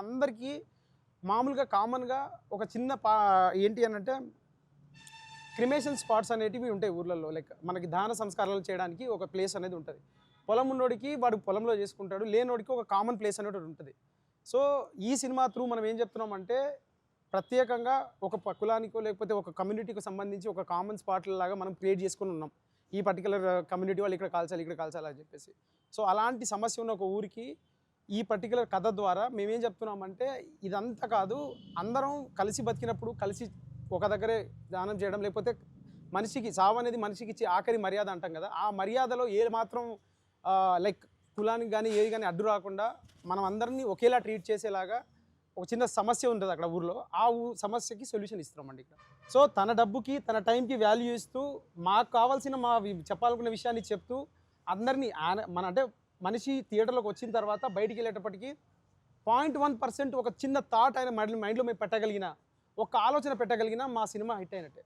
అందరికీ మామూలుగా కామన్గా ఒక చిన్న పా ఏంటి అని అంటే క్రిమేషన్ స్పాట్స్ అనేటివి ఉంటాయి ఊర్లలో. లైక్ మనకి దాన సంస్కారాలు చేయడానికి ఒక ప్లేస్ అనేది ఉంటుంది. పొలం ఉన్నోడికి వాడు పొలంలో చేసుకుంటాడు లేనోడికి ఒక కామన్ ప్లేస్ అనేది ఉంటుంది. సో ఈ సినిమా త్రూ మనం ఏం చెప్తున్నామంటే ప్రత్యేకంగా ఒక కులానికో లేకపోతే ఒక కమ్యూనిటీకి సంబంధించి ఒక కామన్ స్పాట్ లాగా మనం క్రియేట్ చేసుకుని ఉన్నాం. ఈ పర్టికులర్ కమ్యూనిటీ వాళ్ళు ఇక్కడ కాల్చాలి ఇక్కడ కాల్చాలి అని చెప్పేసి. సో అలాంటి సమస్య ఉన్న ఒక ఊరికి ఈ పర్టికులర్ కథ ద్వారా మేమేం చెప్తున్నామంటే ఇదంతా కాదు అందరం కలిసి బతికినప్పుడు కలిసి ఒక దగ్గరే దానం చేయడం లేకపోతే మనిషికి సావు అనేది మనిషికి ఇచ్చే ఆఖరి మర్యాద అంటాం కదా ఆ మర్యాదలో ఏ మాత్రం లైక్ కులానికి కానీ ఏది కానీ అడ్డు రాకుండా మనం అందరినీ ఒకేలా ట్రీట్ చేసేలాగా ఒక చిన్న సమస్య ఉంటుంది అక్కడ ఊర్లో ఆ ఊ సమస్యకి సొల్యూషన్ ఇస్తున్నామండి ఇక్కడ. సో తన డబ్బుకి తన టైంకి వాల్యూ ఇస్తూ మాకు కావాల్సిన మా చెప్పాలనుకున్న విషయాన్ని చెప్తూ అందరినీ మన అంటే మనిషి థియేటర్లోకి వచ్చిన తర్వాత బయటికి వెళ్ళేటప్పటికి పాయింట్ వన్ పర్సెంట్ ఒక చిన్న థాట్ ఆయన మైండ్ మైండ్లో మేము పెట్టగలిగిన ఒక ఆలోచన పెట్టగలిగిన మా సినిమా హిట్ అయినట్టే.